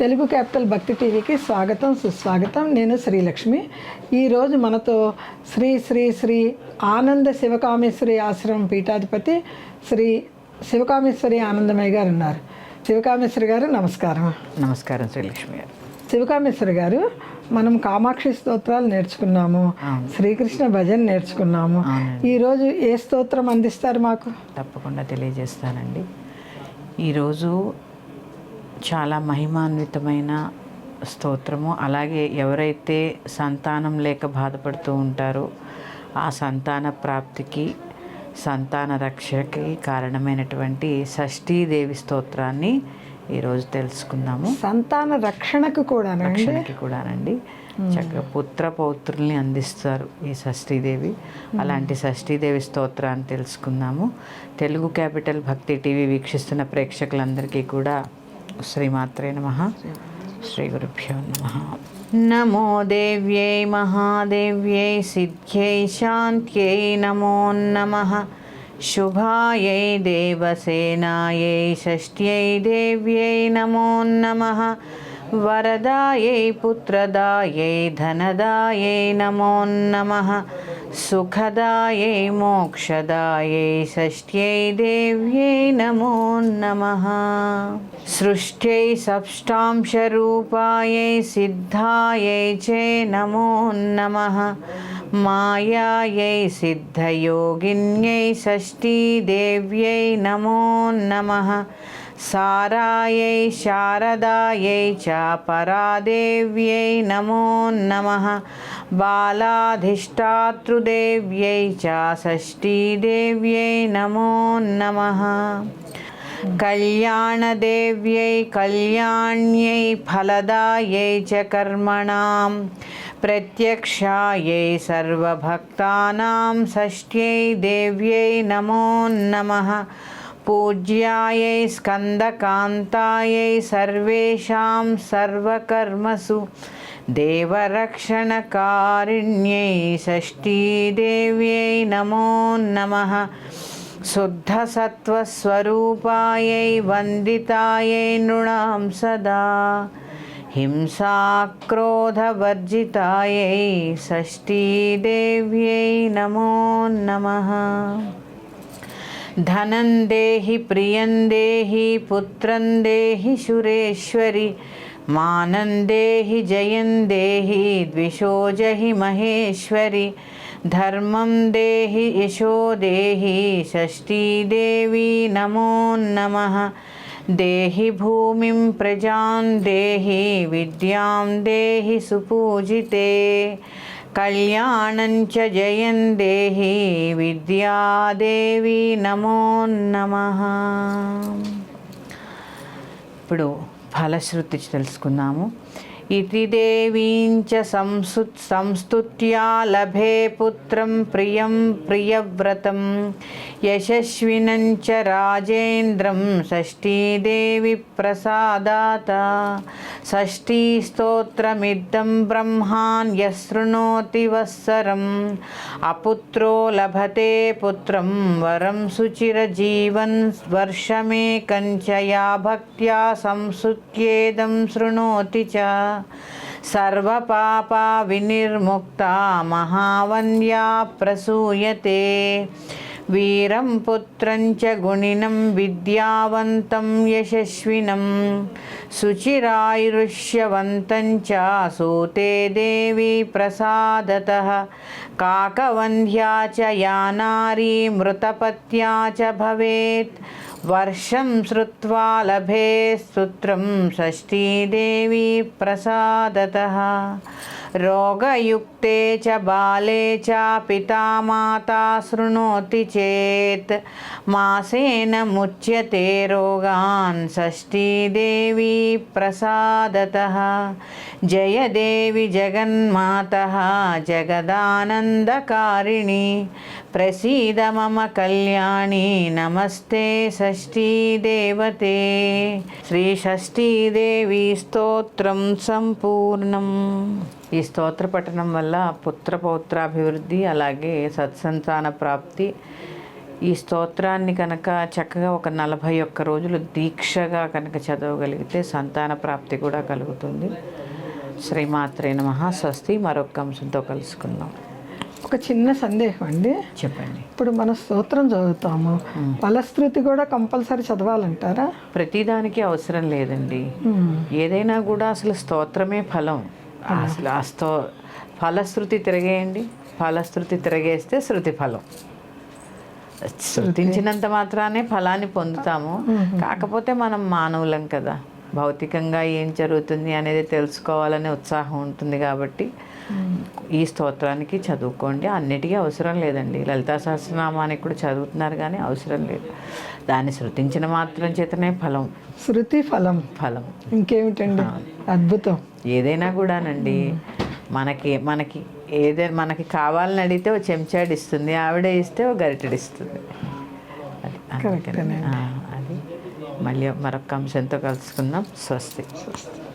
Telugu capital భక్తి టీవీకి స్వాగతం సుస్వాగతం. నేను శ్రీలక్ష్మి. ఈరోజు మనతో శ్రీ శ్రీ శ్రీ ఆనంద శివకామేశ్వరి ఆశ్రమం పీఠాధిపతి శ్రీ శివకామేశ్వరి ఆనందమయ్య గారు ఉన్నారు. శివకామేశ్వరి గారు నమస్కారం. నమస్కారం శ్రీలక్ష్మి గారు. శివకామేశ్వరి గారు మనం కామాక్షి స్తోత్రాలు నేర్చుకున్నాము. శ్రీకృష్ణ భజన నేర్చుకున్నాము. ఈరోజు ఏ స్తోత్రం అందిస్తారు మాకు? తప్పకుండా తెలియజేస్తానండి. ఈరోజు చాలా మహిమాన్వితమైన స్తోత్రము. అలాగే ఎవరైతే సంతానం లేక బాధపడుతూ ఉంటారో ఆ సంతాన ప్రాప్తికి సంతాన రక్షకి కారణమైనటువంటి షష్ఠీదేవి స్తోత్రాన్ని ఈరోజు తెలుసుకుందాము. సంతాన రక్షణకు కూడా రక్షణకి కూడానండి. చక్కగా పుత్ర పౌత్రుల్ని అందిస్తారు ఈ షష్ఠీదేవి. అలాంటి షష్ఠీదేవి స్తోత్రాన్ని తెలుసుకుందాము. తెలుగు క్యాపిటల్ భక్తి టీవీ వీక్షిస్తున్న ప్రేక్షకులందరికీ కూడా శ్రీమాత్రే నమ శ్రీ గురుభ్యో నమ నమో దేవ్యై మహాదేవ్యై సిద్ధ్యై శాంత్యై నమో నమః శుభాయై దేవసేనాయై షష్ట్యై దేవ్యై నమో నమః వరదాయై పుత్రదాయై ధనదాయై నమో నమః సుఖదాయే మోక్షదాయే షష్ట్యై దేవ్యై నమో నమ సృష్ట్యై సప్ష్టాంశరూపాయై సిద్ధాయై చే నమో నమ మాయాయై సిద్ధయోగిన్యై షష్ఠీదేవ్యై నమో నమ సారాయై శారదాయై చ పరాదేవ్యై నమో నమ. బాలాధిష్టాతృదేవ్యై చ షష్ఠీదేవ్యై నమో నమ. కళ్యాణదేవ్యై కళ్యాణ్యై ఫలదాయై చ కర్మణాం. ప్రత్యక్షాయై సర్వభక్తానాం షష్ట్యై దేవ్యై నమో నమ. पूज्यायै स्कन्दकान्तायै सर्वेषां सर्वकर्मसु देवरक्षणकारिण्यै षष्ठीदेव्यै नमो नमः शुद्धसत्त्वस्वरूपायै वन्दितायै नृणां सदा हिंसाक्रोधवर्जितायै षष्ठीदेव्यै नमो नमः धनं देहि प्रियं देहि पुत्रं देहि सुरेश्वरि मानं देहि जयं देहि द्विषो जहि महेश्वरि धर्मं देहि यशो देहि षष्ठीदेवी, नमो नमः। देहि भूमिं प्रजां देहि विद्यां देहि सुपूजिते। కళ్యాణంచ జయం దేహి విద్యాదేవి నమో నమ. ఇప్పుడు ఫలశ్రుతి తెలుసుకుందాము. ఇది దేవీంచ సంసు సంస్తుత్యా లభే పుత్రం ప్రియం ప్రియవ్రతం. యశస్వినం చ రాజేంద్రం షష్ఠీదేవి ప్రసాదాత. షష్ఠీస్తోత్రమిద్దం బ్రహ్మాణ్యశృణోతి వత్సరం. అపుత్రో లభతే పుత్రం వరం సుచిరజీవన్ వర్షమేకం చ యా భక్త్యా సంసుత్యేదం శృణోతి చ. సర్వపాపా వినిర్ముక్తా మహావన్యా ప్రసూయతే. వీరం పుత్రంచ గుణినం విద్యావంతం యశస్వినం శుచిరాయుష్యవంతం చ సూతే దేవి ప్రసాదత కాకవంధ్యా చ యా నారీ మృతపత్యా చ భవేత్ వర్షం శ్రుత్వా లభే స్తోత్రం షష్ఠీదేవి ప్రసాదత రోగయుక్తే చ బాలే చ పితా మాతా శృణోతి చేత్. మాసేన ముచ్యతే రోగాన్ షష్ఠీదేవి ప్రసాదతః. జయ దేవి జగన్మాతः జగదానందకారిణి. ప్రసీద మమ కళ్యాణి. నమస్తే షష్ఠీదేవతే శ్రీ షష్ఠీదేవి స్తోత్రం సంపూర్ణం. ఈ స్తోత్ర పఠనం వల్ల పుత్ర పౌత్రాభివృద్ధి అలాగే సత్సంతాన ప్రాప్తి. ఈ స్తోత్రాన్ని కనుక చక్కగా ఒక నలభై ఒక్క రోజులు దీక్షగా కనుక చదవగలిగితే సంతాన ప్రాప్తి కూడా కలుగుతుంది. శ్రీమాత్రే నమ. స్వస్తి. మరొక అంశంతో కలుసుకుందాం. ఒక చిన్న సందేహం అండి. చెప్పండి. ఇప్పుడు మన స్తోత్రం చదువుతాము. ఫలశ్రుతి కూడా కంపల్సరీ చదవాలంటారా? ప్రతిదానికి అవసరం లేదండి. ఏదైనా కూడా అసలు స్తోత్రమే ఫలం. అసలు ఆ స్తో ఫలశ్రుతి తిరగేయండి. ఫలశ్రుతి తిరగేస్తే శృతి ఫలం. శృతించినంత మాత్రానే ఫలాన్ని పొందుతాము. కాకపోతే మనం మానవులం కదా. భౌతికంగా ఏం జరుగుతుంది అనేది తెలుసుకోవాలనే ఉత్సాహం ఉంటుంది కాబట్టి ఈ స్తోత్రానికి చదువుకోండి. అన్నిటికీ అవసరం లేదండి. లలితా సహస్రనామానికి కూడా చదువుతున్నారు కానీ అవసరం లేదు. దాన్ని శృతించిన మాత్రం చేతనే ఫలం. శృతి ఫలం. ఫలం. ఇంకేమిటండి? అద్భుతం. ఏదైనా కూడానండి. మనకి మనకి ఏదైనా మనకి కావాలని అడిగితే ఓ చెంచాడు ఇస్తుంది. ఆవిడ ఇస్తే ఓ గరిటెడు ఇస్తుంది. అది మళ్ళీ మరొక అంశంతో కలుసుకుందాం. స్వస్తి. స్వస్తి